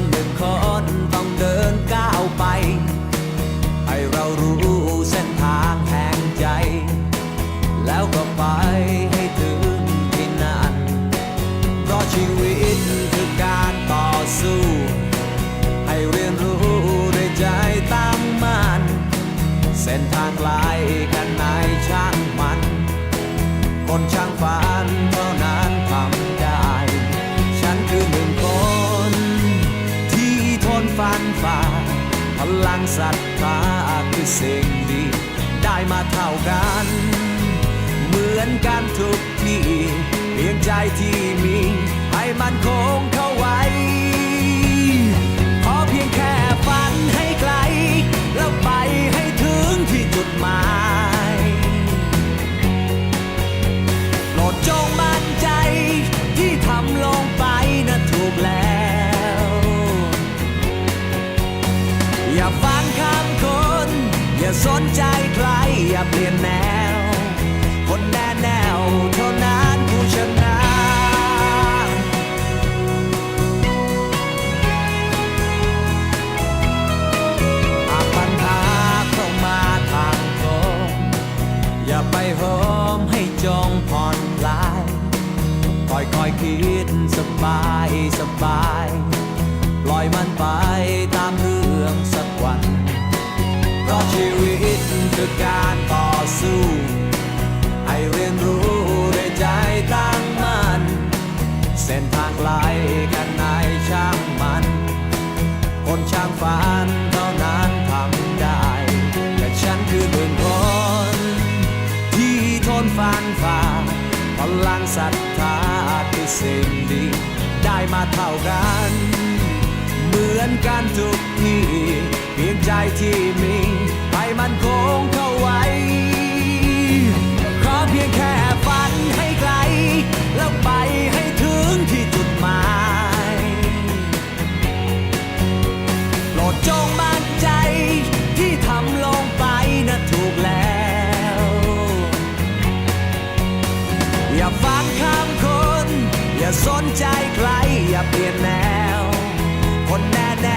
คนหนึ่งคนต้องเดินก้าวไป ให้เรารู้เส้นทางแห่งใจ แล้วก็ไปให้ถึงที่นั่นเพราะชีวิตคือการต่อสู้ ให้เรียนรู้ด้วยใจตั้งมั่นเส้นทางไกลแค่ไหนช่างมัน คนช่างฝันเท่า ฟ้า พลังศรัทธาคือสิ่งดี ได้มาเท่ากัน เหมือนกันทุกที่เพียงใจที่มี ให้มันคงเข้าไว้ อย่าสนใจใครอย่าเปลี่ยนแนว คนแน่แนวเท่านั้นผู้ชนะหาปัญหาเข้ามาทางตรงอย่าไปโหมให้จงผ่อนคลายคอยค่อยๆคิดสบายสบาย ปล่อยมันไป คือการต่อสู้ ให้เรียนรู้ด้วยใจตั้งมั่นเส้นทางไกลกันไหนช่างมัน คนช่างฝันเท่านั้นทำได้ แต่ฉันคือหนึ่งคน ที่ทนฟันฝ่าพลังศรัทธาคือสิ่งดีได้มาเท่ากัน เหมือนกันทุกทีเพียงใจที่ อย่าเปลี่ยนแนว คนแน่แน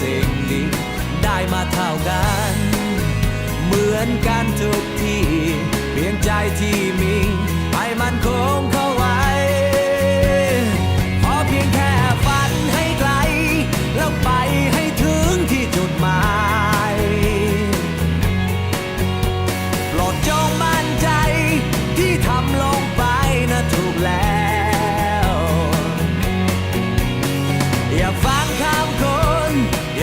สิ่งดีได้มาเท่ากัน เหมือนกันทุกที่ เพียงใจที่มีให้มันคงเขา